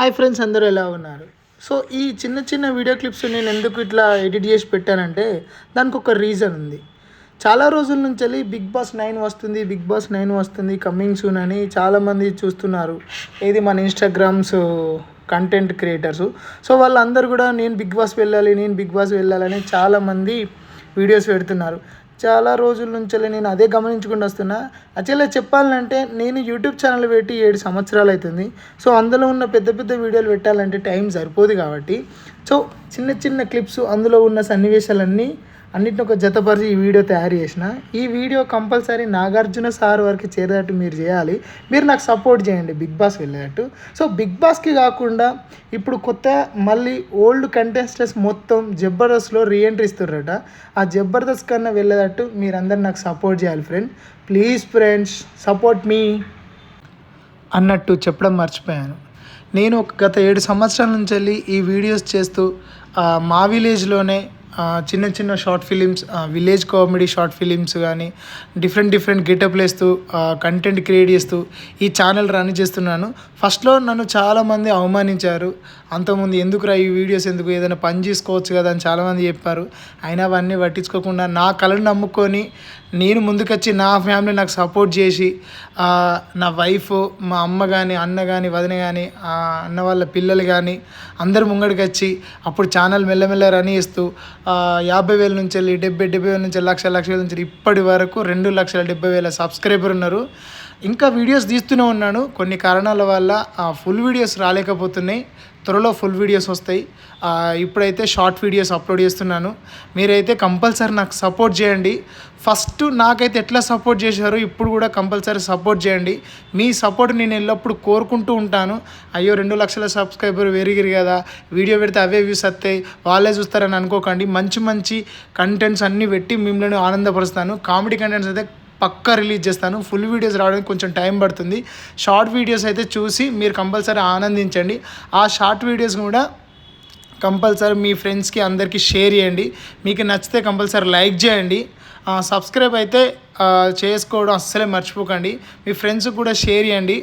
Hi friends అందరూ ఎలా ఉన్నారు? సో ఈ చిన్న చిన్న వీడియో క్లిప్స్ నేను ఎందుకు ఇట్లా ఎడిట్ చేసి పెట్టానంటే దానికి ఒక రీజన్ ఉంది. చాలా రోజుల నుంచి వెళ్ళి బిగ్ బాస్ నైన్ వస్తుంది బిగ్ బాస్ నైన్ వస్తుంది కమ్మింగ్ సూన్ అని చాలామంది చూస్తున్నారు. ఏది మన ఇన్స్టాగ్రామ్స్ కంటెంట్ క్రియేటర్స్ సో వాళ్ళందరూ కూడా నేను బిగ్ బాస్ వెళ్ళాలి నేను బిగ్ బాస్ వెళ్ళాలని చాలామంది వీడియోస్ పెడుతున్నారు. చాలా రోజుల నుంచి నేను అదే గమనించుకుంటూ వస్తున్నా. యాక్చువల్గా చెప్పాలంటే నేను యూట్యూబ్ ఛానల్ పెట్టి ఏడు సంవత్సరాలు అవుతుంది సో అందులో ఉన్న పెద్ద పెద్ద వీడియోలు పెట్టాలంటే టైం సరిపోదు కాబట్టి. సో చిన్న చిన్న క్లిప్స్ అందులో ఉన్న సన్నివేశాలన్నీ అన్నిటిని ఒక జతపరిచి ఈ వీడియో తయారు చేసిన. ఈ వీడియో కంపల్సరీ నాగార్జున సార్ వరకు చేరేటట్టు మీరు చేయాలి. మీరు నాకు సపోర్ట్ చేయండి బిగ్ బాస్ వెళ్ళేటట్టు. సో బిగ్ బాస్కి కాకుండా ఇప్పుడు కొత్త మళ్ళీ ఓల్డ్ కంటెస్టెంట్స్ మొత్తం జబర్దస్త్లో రీఎంట్రీ ఇస్తున్నారట. ఆ జబర్దస్త్ కన్నా వెళ్ళేటట్టు మీరందరు నాకు సపోర్ట్ చేయాలి ఫ్రెండ్ ప్లీజ్ ఫ్రెండ్స్ సపోర్ట్ మీ అన్నట్టు చెప్పడం మర్చిపోయాను. నేను ఒక గత ఏడు సంవత్సరాల నుంచి వెళ్ళి ఈ వీడియోస్ చేస్తూ మా విలేజ్లోనే చిన్న చిన్న short films village comedy short films కానీ డిఫరెంట్ డిఫరెంట్ గెటప్లు వేస్తూ కంటెంట్ క్రియేట్ చేస్తూ ఈ ఛానల్ రన్ చేస్తున్నాను. ఫస్ట్లో నన్ను చాలామంది అవమానించారు. అంతకుముందు ఎందుకురా ఈ వీడియోస్ ఎందుకు? ఏదైనా పని చేసుకోవచ్చు కదా అని చాలామంది చెప్పారు. అయినా అవన్నీ పట్టించుకోకుండా నా కళను నమ్ముకొని నేను ముందుకొచ్చి నా ఫ్యామిలీ నాకు సపోర్ట్ చేసి నా వైఫ్ మా అమ్మ కానీ అన్న కానీ వదిన కానీ అన్న వాళ్ళ పిల్లలు కానీ అందరు ముంగడికి వచ్చి అప్పుడు ఛానల్ మెల్లమెల్ల రన్ చేస్తూ యాభై వేల నుంచి వెళ్ళి డెబ్బై డెబ్బై వేల నుంచి లక్ష లక్ష వేల నుంచి ఇప్పటి వరకు రెండు లక్షల డెబ్బై వేల సబ్స్క్రైబర్ ఉన్నారు. ఇంకా వీడియోస్ తీస్తూనే ఉన్నాను. కొన్ని కారణాల వల్ల ఆ ఫుల్ వీడియోస్ రాలేకపోతున్నాయి. త్వరలో ఫుల్ వీడియోస్ వస్తాయి. ఇప్పుడైతే షార్ట్ వీడియోస్ అప్లోడ్ చేస్తున్నాను. మీరైతే కంపల్సరీ నాకు సపోర్ట్ చేయండి. ఫస్ట్ నాకైతే ఎట్లా సపోర్ట్ చేశారో ఇప్పుడు కూడా కంపల్సరీ సపోర్ట్ చేయండి. మీ సపోర్ట్ నేను ఎల్లప్పుడూ కోరుకుంటూ ఉంటాను. అయ్యో రెండు లక్షల సబ్స్క్రైబర్ పెరిగిరు కదా. వీడియో పెడితే అవే వ్యూస్ వస్తాయి. వాళ్ళే చూస్తారని అనుకోకండి. మంచి మంచి కంటెంట్స్ అన్నీ పెట్టి మిమ్మల్ని ఆనందపరుస్తాను. కామెడీ కంటెంట్స్ అయితే పక్కా రిలీజ్ చేస్తాను. ఫుల్ వీడియోస్ రావడానికి కొంచెం టైం పడుతుంది. షార్ట్ వీడియోస్ అయితే చూసి మీరు కంపల్సరీ ఆనందించండి. ఆ షార్ట్ వీడియోస్ కూడా కంపల్సరీ మీ ఫ్రెండ్స్కి అందరికీ షేర్ చేయండి. మీకు నచ్చితే కంపల్సరీ లైక్ చేయండి. సబ్స్క్రైబ్ అయితే చేసుకోవడం అస్సలే మర్చిపోకండి. మీ ఫ్రెండ్స్కి కూడా షేర్ చేయండి.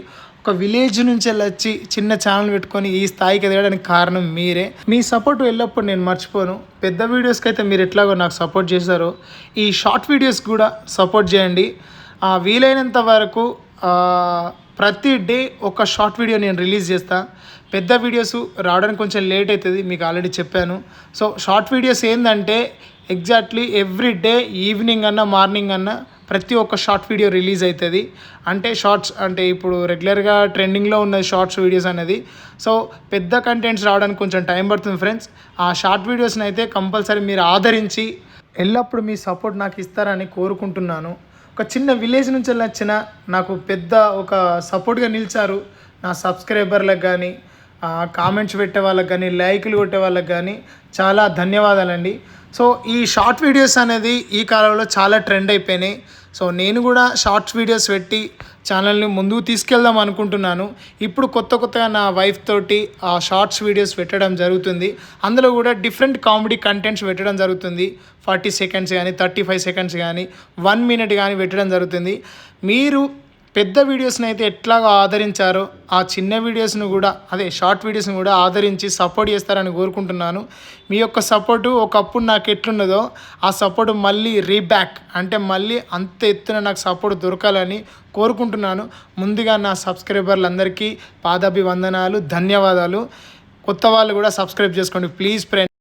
ఒక విలేజ్ నుంచి వచ్చి చిన్న ఛానల్ పెట్టుకొని ఈ స్థాయికి ఎదగడానికి కారణం మీరే. మీ సపోర్ట్ ఎల్లప్పుడు నేను మర్చిపోను. పెద్ద వీడియోస్కి అయితే మీరు ఎట్లాగో నాకు సపోర్ట్ చేశారో ఈ షార్ట్ వీడియోస్ కూడా సపోర్ట్ చేయండి. వీలైనంత వరకు ప్రతి డే ఒక షార్ట్ వీడియో నేను రిలీజ్ చేస్తాను పెద్ద వీడియోస్ రావడానికి కొంచెం లేట్ అవుతుంది మీకు ఆల్రెడీ చెప్పాను. సో షార్ట్ వీడియోస్ ఏంటంటే ఎగ్జాక్ట్లీ ఎవ్రీ డే ఈవినింగ్ అన్న మార్నింగ్ అన్న ప్రతి ఒక్క షార్ట్ వీడియో రిలీజ్ అవుతుంది అంటే షార్ట్స్ అంటే ఇప్పుడు రెగ్యులర్గా ట్రెండింగ్లో ఉన్న షార్ట్స్ వీడియోస్ అనేది. సో పెద్ద కంటెంట్స్ రావడానికి కొంచెం టైం పడుతుంది ఫ్రెండ్స్ ఆ షార్ట్ వీడియోస్ని అయితే కంపల్సరీ మీరు ఆదరించి ఎల్లప్పుడూ మీ సపోర్ట్ నాకు ఇస్తారని కోరుకుంటున్నాను. ఒక చిన్న విలేజ్ నుంచి వచ్చిన నాకు పెద్ద ఒక సపోర్ట్గా నిలిచారు నా సబ్స్క్రైబర్లకు కానీ కామెంట్స్ పెట్టే వాళ్ళకి కానీ లైకులు కొట్టే వాళ్ళకి కానీ చాలా ధన్యవాదాలండి. సో ఈ షార్ట్ వీడియోస్ అనేది ఈ కాలంలో చాలా ట్రెండ్ అయిపోయినాయి. సో నేను కూడా షార్ట్స్ వీడియోస్ పెట్టి ఛానల్ని ముందుకు తీసుకెళ్దాం అనుకుంటున్నాను. ఇప్పుడు కొత్త కొత్తగా నా వైఫ్ తోటి ఆ షార్ట్స్ వీడియోస్ పెట్టడం జరుగుతుంది. అందులో కూడా డిఫరెంట్ కామెడీ కంటెంట్స్ పెట్టడం జరుగుతుంది. ఫార్టీ సెకండ్స్ కానీ థర్టీ ఫైవ్ సెకండ్స్ కానీ వన్ మినిట్ కానీ పెట్టడం జరుగుతుంది. మీరు పెద్ద వీడియోస్ని అయితే ఎట్లాగా ఆదరించారో ఆ చిన్న వీడియోస్ను కూడా అదే షార్ట్ వీడియోస్ని కూడా ఆదరించి సపోర్ట్ చేస్తారని కోరుకుంటున్నాను. మీ యొక్క సపోర్టు ఒకప్పుడు నాకు ఎట్లున్నదో ఆ సపోర్ట్ మళ్ళీ రీబ్యాక్ అంటే మళ్ళీ అంత ఎత్తున నాకు సపోర్ట్ దొరకాలని కోరుకుంటున్నాను. ముందుగా నా సబ్స్క్రైబర్లందరికీ పాదాభివందనాలు ధన్యవాదాలు. కొత్త వాళ్ళు కూడా సబ్స్క్రైబ్ చేసుకోండి. Please friend